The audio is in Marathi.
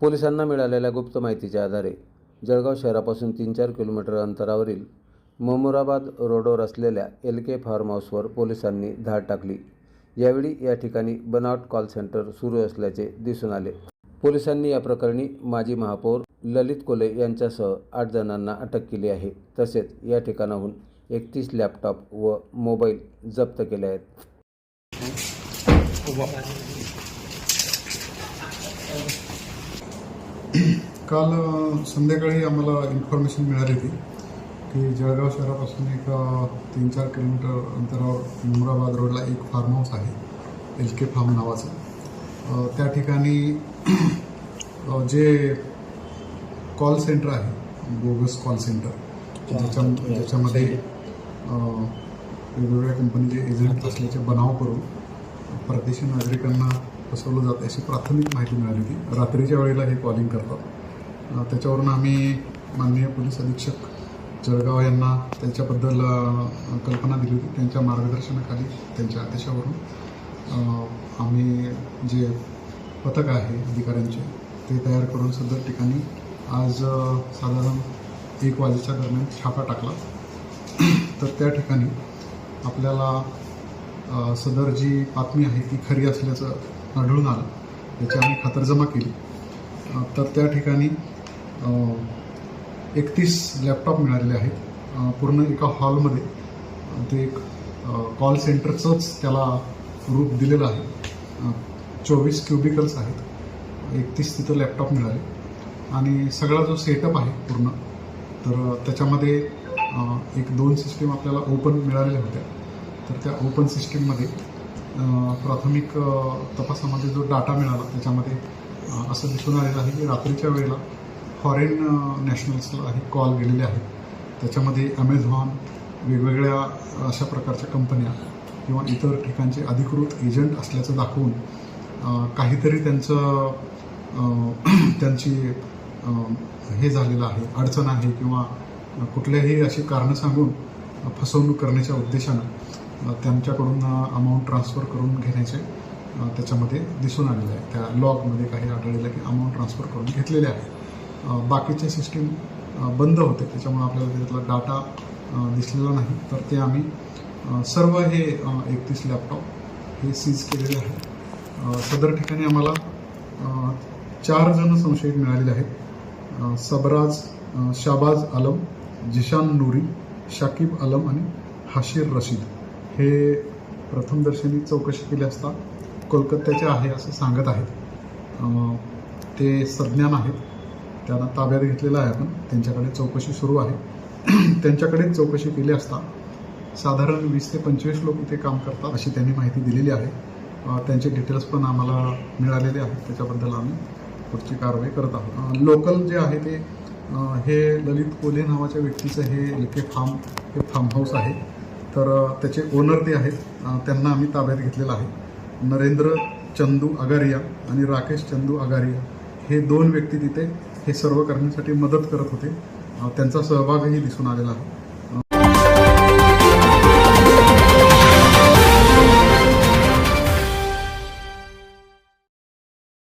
पोलिसांना मिळालेल्या गुप्त माहितीच्या आधारे जळगाव शहरापासून तीन चार किलोमीटर अंतरावरील ममुराबाद रोडवर असलेल्या एल के फार्म हाऊसवर पोलिसांनी धाड टाकली. यावेळी या ठिकाणी बनावट कॉल सेंटर सुरू असल्याचे दिसून आले. पोलिसांनी या प्रकरणी माजी महापौर ललित कोले यांच्यासह आठ जणांना अटक केली आहे. तसेच या ठिकाणाहून एकतीस लॅपटॉप व मोबाईल जप्त केले आहेत. काल संध्याकाळी आम्हाला इन्फॉर्मेशन मिळाली होती की जळगाव शहरापासून एक तीन चार किलोमीटर अंतरावर मुराबाद रोडला एक फार्म हाऊस आहे एल के फार्म नावाचं. त्या ठिकाणी जे कॉल सेंटर आहे बोगस कॉल सेंटर ज्याच्या ज्याच्यामध्ये वेगवेगळ्या कंपनीचे एजंट असल्याचे बनाव करून परदेशी नागरिकांना फसवलं जातं अशी प्राथमिक माहिती मिळाली होती. रात्रीच्या वेळेला हे कॉलिंग करतात. त्याच्यावरून आम्ही माननीय पोलीस अधीक्षक जळगाव यांना त्याच्याबद्दल कल्पना दिली होती. त्यांच्या मार्गदर्शनाखाली त्यांच्या आदेशावरून आम्ही जे पथक आहे अधिकाऱ्यांचे ते तयार करून सदर ठिकाणी आज साधारण एक वाजेच्या दरम्यान छापा टाकला. तर त्या ठिकाणी आपल्याला सदर जी बातमी आहे ती खरी असल्याचं आढळून आला. याची आम्ही खातरजमा केली. तर त्या ठिकाणी एकतीस लॅपटॉप मिळालेले आहेत. पूर्ण एका हॉलमध्ये ते एक कॉल सेंटरचंच त्याला रूप दिलेलं आहे. चोवीस क्युबिकल्स आहेत. एकतीस तिथं लॅपटॉप मिळाले. आणि सगळा जो सेटअप आहे पूर्ण तर त्याच्यामध्ये एक दोन सिस्टीम आपल्याला ओपन मिळालेल्या होत्या. तर त्या ओपन सिस्टीममध्ये प्राथमिक तपासामध्ये जो डाटा मिळाला त्याच्यामध्ये असं दिसून आलेलं आहे की रात्रीच्या वेळेला फॉरेन नॅशनल्सला हे कॉल गेलेले आहेत. त्याच्यामध्ये ॲमेझॉन वेगवेगळ्या अशा प्रकारच्या कंपन्या किंवा इतर ठिकाणचे अधिकृत एजंट असल्याचं दाखवून काहीतरी त्यांचं त्यांची हे झालेलं आहे अडचण आहे किंवा कुठल्याही अशी कारणं सांगून फसवणूक करण्याच्या उद्देशानं त्यांच्याकडून अमाऊंट ट्रान्सफर करून घेण्याचे त्याच्यामध्ये दिसून आलेलं आहे. त्या लॉगमध्ये काही आढळलेलं की अमाऊंट ट्रान्सफर करून घेतलेले आहे. बाकीचे सिस्टीम बंद होते. त्याच्यामुळे आपल्याला त्याच्यातला डाटा दिसलेला नाही. तर ते आम्ही सर्व हे एकतीस लॅपटॉप हे सीज केलेले आहे सदर ठिकाणी आम्हाला चार जण संशयित मिळालेले आहेत. सबराज शाबाज आलम जिशान नूरी शाकिब आलम आणि हाशीर रशीद. हे प्रथमदर्शनी चौकशी केली असता कोलकात्याचे आहे असं सांगत आहेत. ते सज्ञान आहेत. त्यांना ताब्यात घेतलेलं आहे आपण. त्यांच्याकडे चौकशी सुरू आहे. त्यांच्याकडे चौकशी केली असता साधारण वीस ते पंचवीस लोक इथे काम करतात अशी त्यांनी माहिती दिलेली आहे. त्यांचे डिटेल्स पण आम्हाला मिळालेले आहेत. त्याच्याबद्दल आम्ही पुढची कारवाई करत आहोत. लोकल जे आहे ते हे ललित कोले नावाच्या व्यक्तीचं हे एलके फार्म हे फार्म हाऊस आहे. तर त्याचे ओनर ते आहेत. त्यांना आम्ही ताब्यात घेतलेलं आहे. नरेंद्र चंदू आगारिया आणि राकेश चंदू आगारिया हे दोन व्यक्ती तिथे हे सर्व करण्यासाठी मदत करत होते. त्यांचा सहभागही दिसून आलेला आहे.